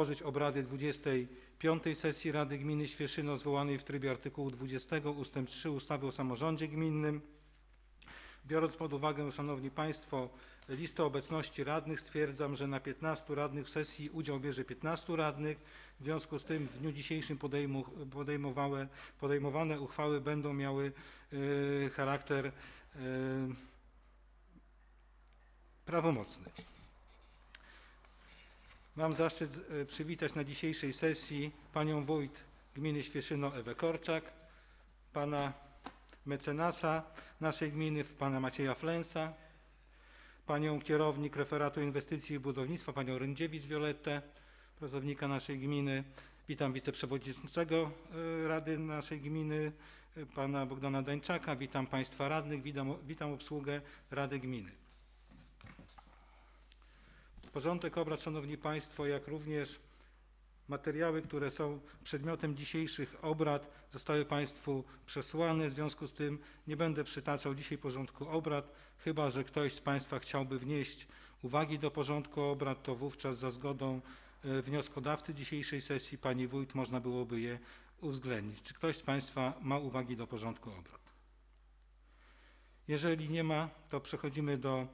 Otworzyć obrady 25. sesji Rady Gminy Świeszyno zwołanej w trybie artykułu 20 ust. 3 ustawy o samorządzie gminnym. Biorąc pod uwagę, Szanowni Państwo, listę obecności radnych, stwierdzam, że na 15 radnych w sesji udział bierze 15 radnych. W związku z tym w dniu dzisiejszym podejmowane, uchwały będą miały e, charakter e, prawomocny. Mam zaszczyt e, przywitać na dzisiejszej sesji panią wójt gminy Świeszyno Ewę Korczak, pana mecenasa naszej gminy, pana Macieja Flensa, panią kierownik referatu inwestycji i budownictwa, panią Rędziewicz Violettę, pracownika naszej gminy. Witam wiceprzewodniczącego e, Rady naszej gminy, e, pana Bogdana Dańczaka. Witam państwa radnych, witam, witam obsługę Rady Gminy. Porządek obrad, Szanowni Państwo, jak również materiały, które są przedmiotem dzisiejszych obrad, zostały Państwu przesłane. W związku z tym nie będę przytaczał dzisiaj porządku obrad, chyba że ktoś z Państwa chciałby wnieść uwagi do porządku obrad, to wówczas za zgodą e, wnioskodawcy dzisiejszej sesji, Pani Wójt, można byłoby je uwzględnić. Czy ktoś z Państwa ma uwagi do porządku obrad? Jeżeli nie ma, to przechodzimy do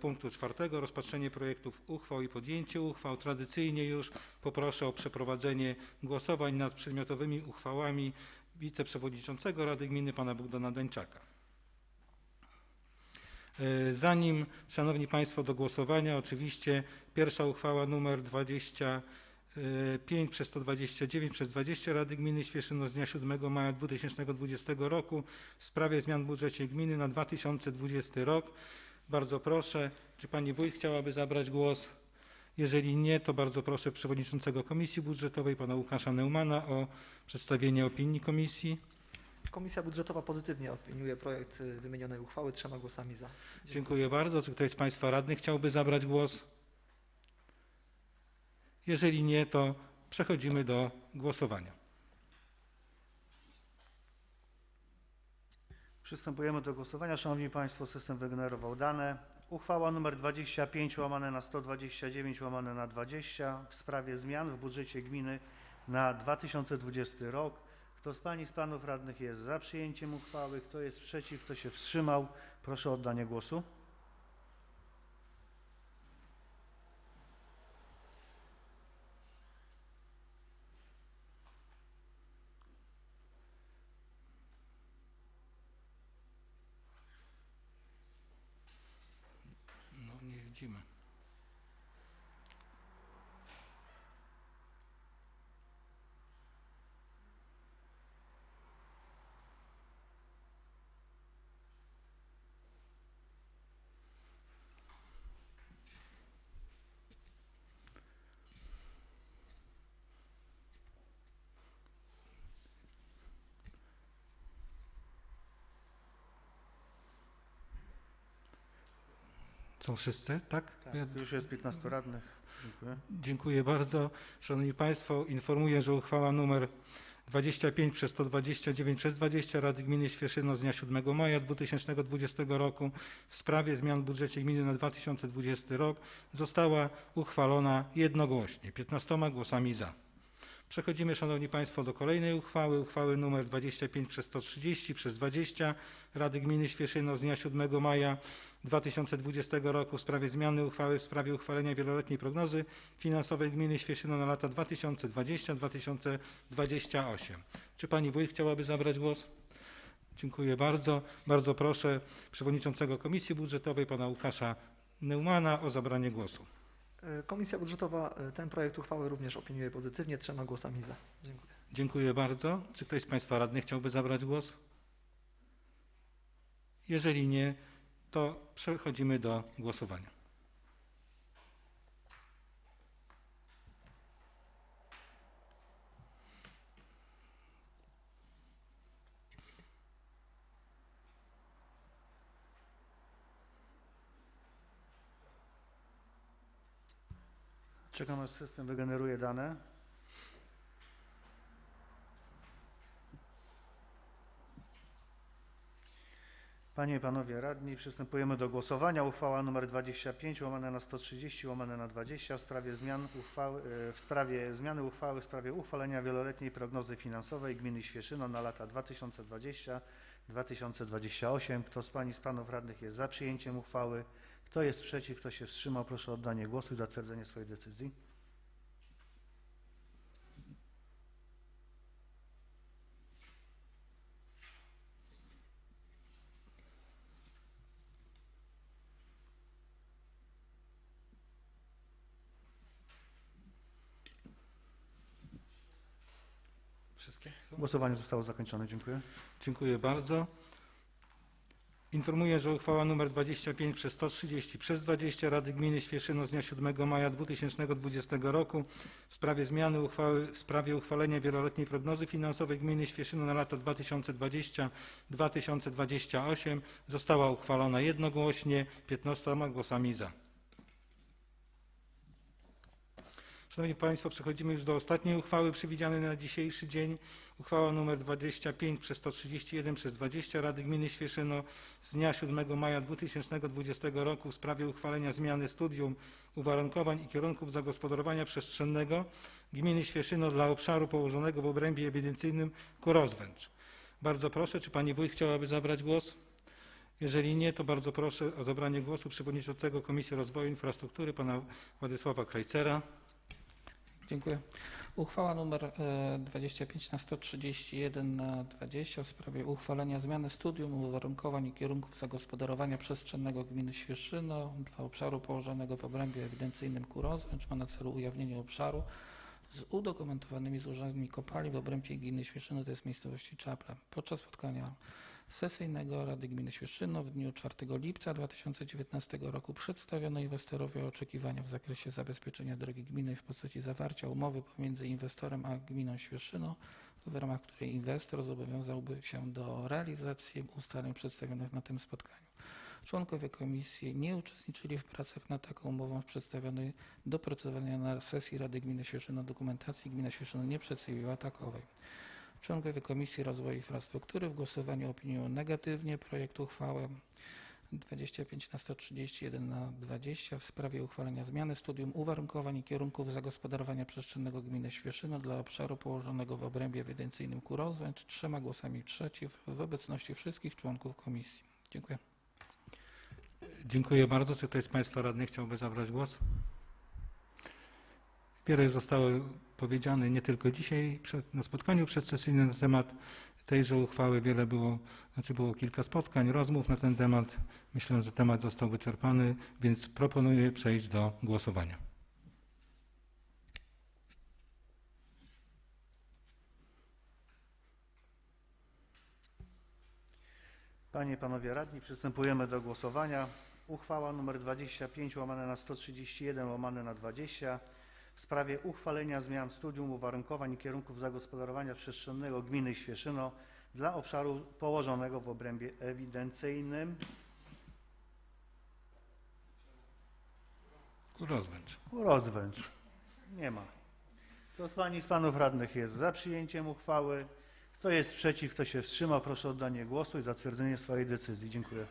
punktu czwartego. Rozpatrzenie projektów uchwał i podjęcie uchwał. Tradycyjnie już poproszę o przeprowadzenie głosowań nad przedmiotowymi uchwałami wiceprzewodniczącego Rady Gminy pana Bogdana Dańczaka. E, Zanim, Szanowni Państwo, do głosowania, oczywiście pierwsza uchwała numer 25 przez 129 przez 20 Rady Gminy Świeszyno z dnia 7 maja 2020 roku w sprawie zmian w budżecie gminy na 2020 rok. Bardzo proszę, czy pani wójt chciałaby zabrać głos? Jeżeli nie, to bardzo proszę przewodniczącego Komisji Budżetowej, pana Łukasza Neumana o przedstawienie opinii komisji. Komisja budżetowa pozytywnie opiniuje projekt y, wymienionej uchwały trzema głosami za. Dziękuję bardzo. Czy ktoś z Państwa radnych chciałby zabrać głos? Jeżeli nie, to przechodzimy do głosowania. Przystępujemy do głosowania. Szanowni Państwo, system wygenerował dane. Uchwała nr 25 łamane na 129 łamane na 20 w sprawie zmian w budżecie gminy na 2020 rok. Kto z Pań i z Panów Radnych jest za przyjęciem uchwały? Kto jest przeciw? Kto się wstrzymał? Proszę o oddanie głosu. Są wszyscy, tak? Ja- Już jest 15 radnych. Dziękuję. Dziękuję bardzo. Szanowni Państwo, informuję, że uchwała nr 25 przez 129 przez 20 Rady Gminy Świeszyno z dnia 7 maja 2020 roku w sprawie zmian w budżecie gminy na 2020 rok została uchwalona jednogłośnie, 15 głosami za. Przechodzimy, Szanowni Państwo, do kolejnej uchwały, uchwały nr 25 przez 130 przez 20 Rady Gminy Świeszyno z dnia 7 maja 2020 roku w sprawie zmiany uchwały w sprawie uchwalenia wieloletniej prognozy finansowej gminy Świeszyno na lata 2020-2028. Czy pani wójt chciałaby zabrać głos? Dziękuję bardzo. Bardzo proszę przewodniczącego Komisji Budżetowej pana Łukasza Neumana o zabranie głosu. Y, Komisja budżetowa y, ten projekt uchwały również opiniuje pozytywnie trzema głosami za. Dziękuję. Dziękuję bardzo. Czy ktoś z Państwa radnych chciałby zabrać głos? Jeżeli nie, to przechodzimy do głosowania. Czekam aż system wygeneruje dane. Panie i Panowie Radni, przystępujemy do głosowania. Uchwała nr 25 łamane na 130 łamane na 20 w sprawie zmian uchwały, e, w sprawie zmiany uchwały w sprawie uchwalenia wieloletniej prognozy finansowej gminy Świeszyno na lata 2020-2028. Kto z Pań i z Panów Radnych jest za przyjęciem uchwały? Kto jest przeciw? Kto się wstrzymał? Proszę o oddanie głosu i zatwierdzenie swojej decyzji. Wszystkie? Głosowanie zostało zakończone. Dziękuję. Dziękuję bardzo. Informuję, że uchwała nr 25 przez 130 przez 20 Rady Gminy Świeszyno z dnia 7 maja 2020 roku w sprawie zmiany uchwały w sprawie uchwalenia wieloletniej prognozy finansowej gminy Świeszyno na lata 2020-2028 została uchwalona jednogłośnie 15 głosami za. Szanowni Państwo, przechodzimy już do ostatniej uchwały przewidzianej na dzisiejszy dzień. Uchwała nr 25 przez 131 przez 20 Rady Gminy Świeszyno z dnia 7 maja 2020 roku w sprawie uchwalenia zmiany studium uwarunkowań i kierunków zagospodarowania przestrzennego gminy Świeszyno dla obszaru położonego w obrębie ewidencyjnym Kurozwęcz. Bardzo proszę, czy Pani Wójt chciałaby zabrać głos? Jeżeli nie, to bardzo proszę o zabranie głosu przewodniczącego Komisji Rozwoju Infrastruktury, pana Władysława Krajcera. Dziękuję. Uchwała nr e, 25 na 131 na 20 w sprawie uchwalenia zmiany studium uwarunkowań i kierunków zagospodarowania przestrzennego gminy Świeszyno dla obszaru położonego w obrębie ewidencyjnym Kurozwęcz ma na celu ujawnienie obszaru z udokumentowanymi złożami kopalni w obrębie gminy Świeszyno, to jest miejscowości Czaple. Podczas spotkania sesyjnego Rady Gminy Świeszyno w dniu 4 lipca 2019 roku przedstawiono inwestorowi oczekiwania w zakresie zabezpieczenia drogi gminy w postaci zawarcia umowy pomiędzy inwestorem a gminą Świeszyno, w ramach której inwestor zobowiązałby się do realizacji ustaleń przedstawionych na tym spotkaniu. Członkowie komisji nie uczestniczyli w pracach nad taką umową przedstawionej do opracowania na sesji Rady Gminy Świeszyno dokumentacji. Gmina Świeszyno nie przedstawiła takowej. Członkowie Komisji Rozwoju Infrastruktury w głosowaniu opiniują negatywnie projekt uchwały 25 na 131 na 20 w sprawie uchwalenia zmiany studium uwarunkowań i kierunków zagospodarowania przestrzennego gminy Świeszyno dla obszaru położonego w obrębie ewidencyjnym Kurozwęcz trzema głosami przeciw w obecności wszystkich członków komisji. Dziękuję. Dziękuję bardzo. Czy ktoś z Państwa radnych chciałby zabrać głos? Wiele zostało powiedziane nie tylko dzisiaj przed, na spotkaniu przedsesyjnym na temat tejże uchwały. Wiele było, znaczy było kilka spotkań, rozmów na ten temat. Myślę, że temat został wyczerpany, więc proponuję przejść do głosowania. Panie i Panowie Radni, przystępujemy do głosowania. Uchwała nr 25 łamane na 131 łamane na 20 w sprawie uchwalenia zmian studium uwarunkowań i kierunków zagospodarowania przestrzennego gminy Świeszyno dla obszaru położonego w obrębie ewidencyjnym Rozwęcz. Rozwęcz. Nie ma. Kto z Pań i z Panów Radnych jest za przyjęciem uchwały? Kto jest przeciw? Kto się wstrzymał? Proszę o oddanie głosu i zatwierdzenie swojej decyzji. Dziękuję.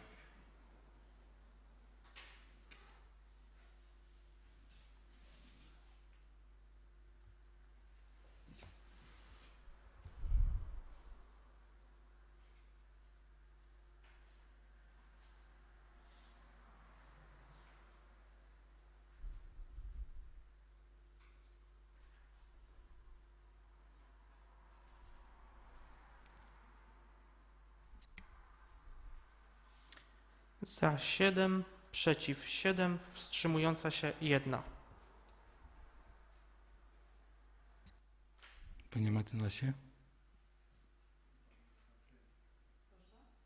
Za 7, przeciw 7, wstrzymująca się 1. Panie Martynasie?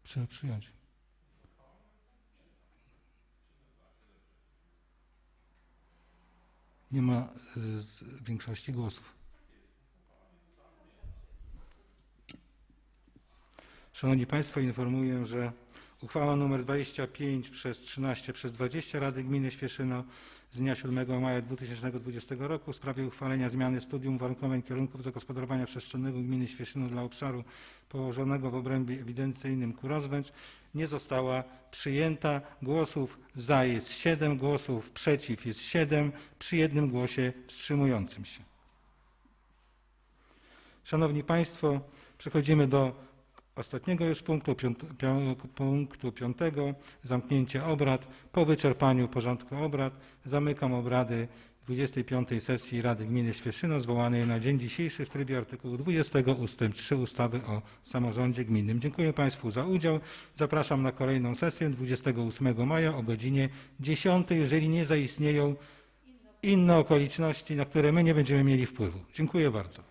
Trzeba przyjąć. Nie ma z- większości głosów. Szanowni Państwo, informuję, że Uchwała nr 25 przez 13 przez 20 Rady Gminy Świeszyno z dnia 7 maja 2020 roku w sprawie uchwalenia zmiany studium uwarunkowań kierunków zagospodarowania przestrzennego gminy Świeszyno dla obszaru położonego w obrębie ewidencyjnym Kurozbędź nie została przyjęta. Głosów za jest 7, głosów przeciw jest 7, przy jednym głosie wstrzymującym się. Szanowni Państwo, przechodzimy do ostatniego już punktu, punktu piątego, zamknięcie obrad. Po wyczerpaniu porządku obrad zamykam obrady 25. sesji Rady Gminy Świeszyno zwołanej na dzień dzisiejszy w trybie artykułu 20 ust. 3 ustawy o samorządzie gminnym. Dziękuję Państwu za udział. Zapraszam na kolejną sesję 28 maja o godzinie 10, jeżeli nie zaistnieją inne okoliczności, na które my nie będziemy mieli wpływu. Dziękuję bardzo.